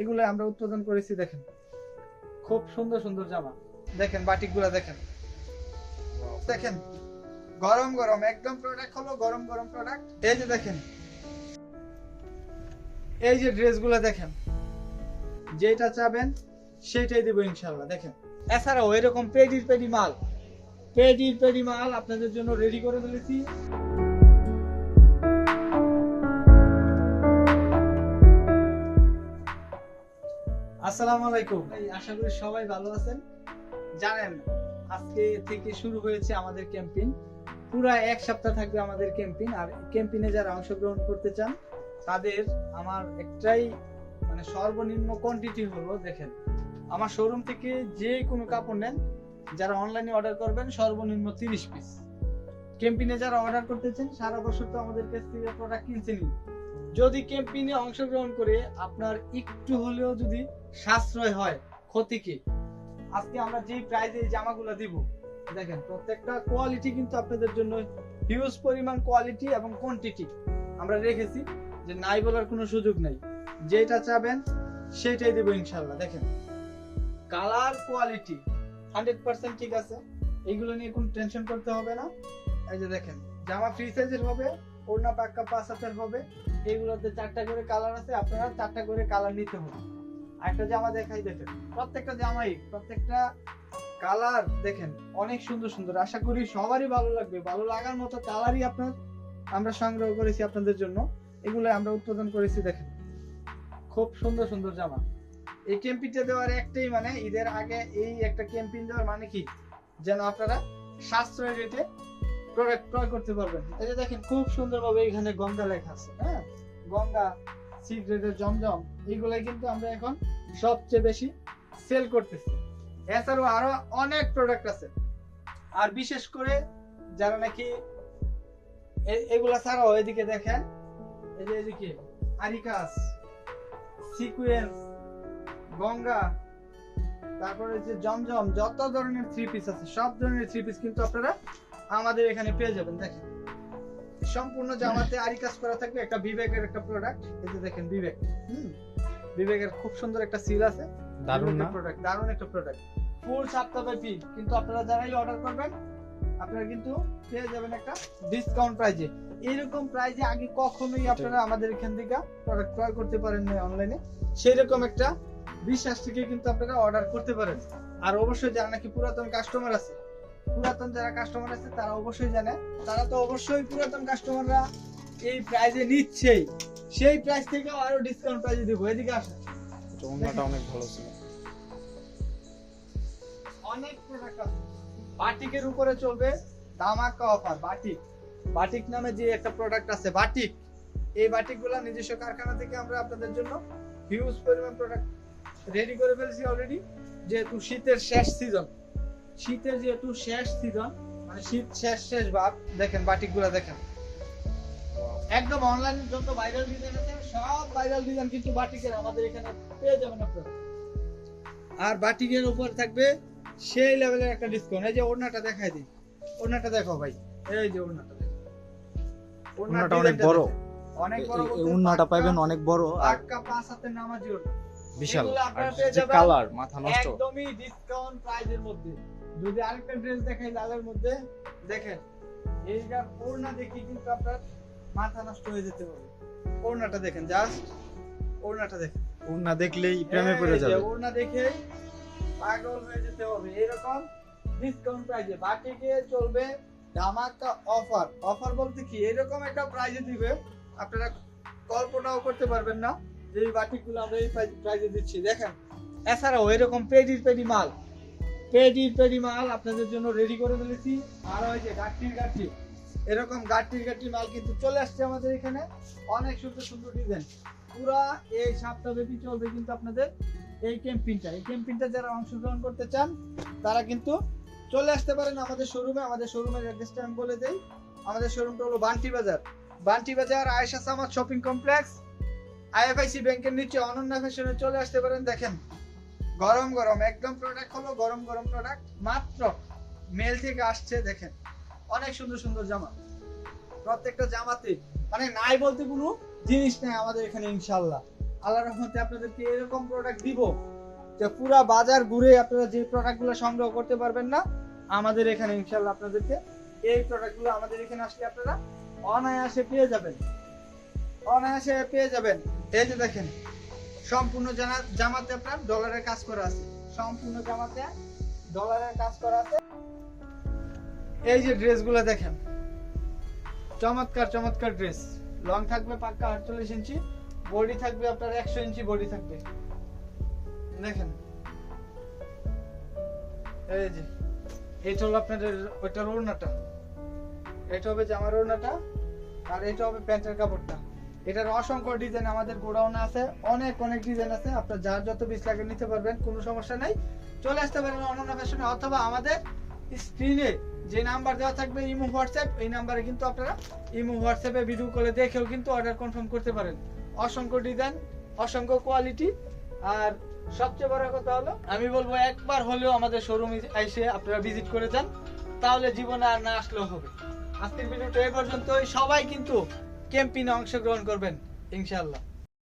এগুলো আমরা উৎপাদন করেছি, দেখেন। খুব সুন্দর সুন্দর জামা। দেখেন, বাটিকগুলো দেখেন। দেখেন, গরম গরম, একদম প্রোডাক্ট হলো গরম গরম প্রোডাক্ট এই যে দেখেন, এই যে ড্রেসগুলো দেখেন যেটা চাবেন সেটাই দেবো ইনশাল্লাহ দেখেন। এছাড়াও এরকম পেডির পেডি মাল, পেডির পেডি মাল আপনাদের জন্য রেডি করে ফেলেছি আসসালামু আলাইকুম। আশা করি সবাই ভালো আছেন। জানেন, আজকে থেকে শুরু হয়েছে আমাদের ক্যাম্পেইন। পুরো এক সপ্তাহ থাকবে আমাদের ক্যাম্পেইন। আর ক্যাম্পেইনে যারা অংশগ্রহণ করতে চান, তাদের আমার একটাই মানে সর্বনিম্ন কোয়ান্টিটি হলো, দেখেন। আমার শোরুম থেকে যে কোনো কাপড় নেন, যারা অনলাইনে অর্ডার করবেন, সর্বনিম্ন তিরিশ পিস ক্যাম্পেইনে যারা অর্ডার করতেছেন সারা বছর তো আমাদের কাছ থেকে প্রোডাক্ট কিনছেনই। যদি ক্যাম্পেইনে অংশগ্রহণ করে আপনার একটু হলেও যদি সাশ্রয় হয়, ক্ষতি কি? আজকে আমরা যে প্রাইজে এই জামাগুলো দিব, দেখেন প্রত্যেকটা কোয়ালিটি কিন্তু আপনাদের জন্য হিউজ পরিমাণ কোয়ালিটি এবং কোয়ান্টিটি আমরা রেখেছি যে নাই বলার কোনো সুযোগ নেই। যেটা চাবেন, সেটাই দেবো ইনশাল্লাহ দেখেন। কালার কোয়ালিটি হান্ড্রেড পার্সেন্ট ঠিক আছে। এইগুলো নিয়ে কোনো টেনশন করতে হবে না। এই যে দেখেন, জামা ফ্রি সাইজের হবে ওড়না পাক্কা পাঁচ হাতের হবে। এইগুলোতে চারটা করে কালার আছে, আপনারা চারটা করে কালার নিতে হবে একটা জামা দেখাই, দেখেন, প্রত্যেকটা জামাই, প্রত্যেকটা কালার দেখেন, অনেক সুন্দর সুন্দর। আশা করি সবারই ভালো লাগবে। ভালো লাগার মতো কালারই আপনার, আমরা সংগ্রহ করেছি আপনাদের জন্য। এগুলো আমরা উৎপাদন করেছি, দেখেন। খুব সুন্দর সুন্দর জামা। এই ক্যাম্পিংটা দেওয়ার একটাই মানে ঈদের আগে এই একটা ক্যাম্পিং দেওয়ার মানে কি? যেন আপনারা সাশ্রয় রেটে প্রোডাক্ট ক্রয় করতে পারবেন। এই যে দেখেন, খুব সুন্দরভাবে এখানে গঙ্গা লেখা আছে হ্যাঁ? গঙ্গা, সিগ্রেটের জমজম, এইগুলাই কিন্তু আমরা এখন সবচেয়ে বেশি সেল করতেছি। এছাড়াও আরও অনেক প্রোডাক্ট আছে। আর বিশেষ করে যারা নাকি এগুলা ছাড়াও এদিকে দেখেন, এই যে এদিকে আরিকাস, সিকুয়েন্স, গঙ্গা, তারপরে যে জমজম, যত ধরনের থ্রি পিস আছে, সব ধরনের থ্রি পিস কিন্তু আপনারা আমাদের এখানে পেয়ে যাবেন দেখেন। সম্পূর্ণ জামাতে আরি কাজ করা থাকবে একটা বিবেকের একটা প্রোডাক্ট এই যে দেখেন বিবেক হুম? বিবেকের খুব সুন্দর একটা সিল আছে। দারুণ না? প্রোডাক্ট দারুণ একটা প্রোডাক্ট ফুল সপ্তাহব্যাপী কিন্তু আপনারা যারাই অর্ডার করবেন আপনারা কিন্তু পেয়ে যাবেন একটা ডিসকাউন্ট প্রাইজে এইরকম প্রাইজে আগে কখনোই আপনারা আমাদের এখান থেকে প্রোডাক্ট ক্রয় করতে পারেন না অনলাইনে সেই রকম একটা বিশ্বাস থেকে কিন্তু আপনারা অর্ডার করতে পারেন। আর অবশ্যই যারা নাকি পুরাতন কাস্টমার আছে পুরাতন যারা কাস্টমার আছে তারা অবশ্যই জানে। তারা তো অবশ্যই পুরাতন কাস্টমাররা এই প্রাইজে নিচ্ছেই। সেই প্রাইস থেকে আরও ডিসকাউন্ট প্রাইজে দিব। এদিকে আসেন ওড়নাটা অনেক ভালো ছিল। অনেক প্রোডাক্ট আছে। বাটিকের উপরে চলবে ধামাকা অফার বাটিক। বাটিক নামে যে একটা প্রোডাক্ট আছে বাটিক। এই বাটিকগুলা নিজস্ব কারখানা থেকে আমরা আপনাদের জন্য হিউজ পরিমাণ প্রোডাক্ট রেডি করে ফেলেছি অলরেডি যেহেতু শীতের শেষ সিজন শীতের যেহেতু শেষ সিজন মানে শীত শেষ শেষ ভাব দেখেন বাটিকগুলা দেখেন। একদম অনলাইনে যত ভাইরাল ডিজাইন আছে সব ভাইরাল ডিজাইন কিন্তু বাটিকের আমাদের এখানে পেয়ে যাবেন আপনারা। আর বাটিকের উপর থাকবে সেই লেভেলের একটা ডিসকাউন্ট এই যে ওড়নাটা দেখাই দিই। ওড়নাটা দেখো ভাই। এই যে ওড়নাটা দেখো। ওড়নাটা অনেক বড়। অনেক বড় ওড়নাটা পাইবেন অনেক বড় আর পাক্কা পাঁচ হাতের নামাজি ওড়না। বিশাল। আর আপনারা পেয়ে যে যাবেন কালার মাথা নষ্ট। একদমই ডিসকাউন্ট প্রাইজের মধ্যে। যদি আরেকটা ড্রেস দেখাই লালের মধ্যে দেখেন এইটা ওড়না দেখি কিন্তু আপনার মাথা নষ্ট হয়ে যেতে পারে। ওড়নাটা দেখেন জাস্ট ওড়নাটা দেখেন। ওড়না দেখলেই প্রেমে পড়ে যাবে। ওড়না দেখে পাগল হয়ে যেতে হবে। এরকম ডিসকাউন্ট প্রাইজে বাকিকে চলবে ধামাকা অফার অফার বলতে কি? এরকম একটা প্রাইজে দিবে আপনারা কল্পনাও করতে পারবেন না যে বাটিকগুলো আমরা এই প্রাইজে দিচ্ছি। দেখেন এছাড়াও এরকম পেডির পেডি মাল। পেডির পেডি মাল আপনাদের জন্য রেডি করে ফেলেছি। আর ওই যে গাঠির গাঠি এরকম গাঠির গাঠি মাল কিন্তু চলে আসছে আমাদের এখানে। অনেক সুন্দর সুন্দর ডিজাইন পুরা এই সপ্তাহব্যাপী চলবে কিন্তু আপনাদের এই ক্যাম্পিংটা। এই ক্যাম্পিংটা যারা অংশগ্রহণ করতে চান, তারা কিন্তু চলে আসতে পারেন আমাদের শোরুমে আমাদের শোরুমের অ্যাড্রেসটা আমি বলে দেই। আমাদের শোরুমটা হলো Bunty Bazar. Bunty Bazar, Ayesha Samad shopping complex IFIC ব্যাংকের নিচে অনন্যা ফ্যাশনে চলে আসতে পারেন। দেখেন গরম গরম, একদম প্রোডাক্ট হলো গরম গরম প্রোডাক্ট মাত্র মেল থেকে আসছে, দেখেন, অনেক সুন্দর সুন্দর জামা। প্রত্যেকটা জামাতে মানে নাই বলতে কোনো জিনিস নেই আমাদের এখানে, ইনশাল্লাহ। আল্লাহ রহমতে আপনাদেরকে এরকম প্রোডাক্ট দিব যে পুরা বাজার ঘুরে আপনারা যে প্রোডাক্টগুলো সংগ্রহ করতে পারবেন না, আমাদের এখানে, ইনশাল্লাহ, আপনাদেরকে এই প্রোডাক্টগুলো আমাদের এখানে আসলে আপনারা অনায়াসে পেয়ে যাবেন। অনায়াসে পেয়ে যাবেন। এই যে দেখেন সম্পূর্ণ জামাতে আপনার ডলারের কাজ করা আছে। সম্পূর্ণ জামাতে ডলারের কাজ করা আছে। এই যে ড্রেসগুলো দেখেন। চমৎকার চমৎকার ড্রেস। লং থাকবে পাক্কা আটচল্লিশ ইঞ্চি, বডি থাকবে আপনার একশো ইঞ্চি বডি থাকবে। দেখেন। এই যে, এটা হলো আপনাদের ওইটার ওড়নাটা। এটা হবে জামার ওড়নাটা, আর এটা হবে প্যান্টের কাপড়টা। এটার অসংখ্য ডিজাইন আমাদের গোডাউনে আছে, অনেক অনেক ডিজাইন আছে। আপনার যার যত পিস লাগে নিতে পারবেন, কোনো সমস্যা নাই। চলে আসতে পারেন অনন্য ফ্যাশনে অথবা আমাদের স্ক্রিনে যে নাম্বার দেওয়া থাকবে ইমো, হোয়াটসঅ্যাপ, এই নাম্বারে কিন্তু আপনারা ইমো, হোয়াটসঅ্যাপে ভিডিও কলে দেখেও কিন্তু অর্ডার কনফার্ম করতে পারেন। অসংখ্য ডিজাইন অসংখ্য কোয়ালিটি আর সবচেয়ে বড় কথা হলো, আমি বলব একবার হলেও আমাদের শোরুমে এসে আপনারা ভিজিট করে যান, তাহলে জীবনে আর না আসলেও হবে। আজকের ভিডিওটা এই পর্যন্তই। সবাই কিন্তু ক্যাম্পিনে অংশগ্রহণ করবেন ইনশাআল্লাহ।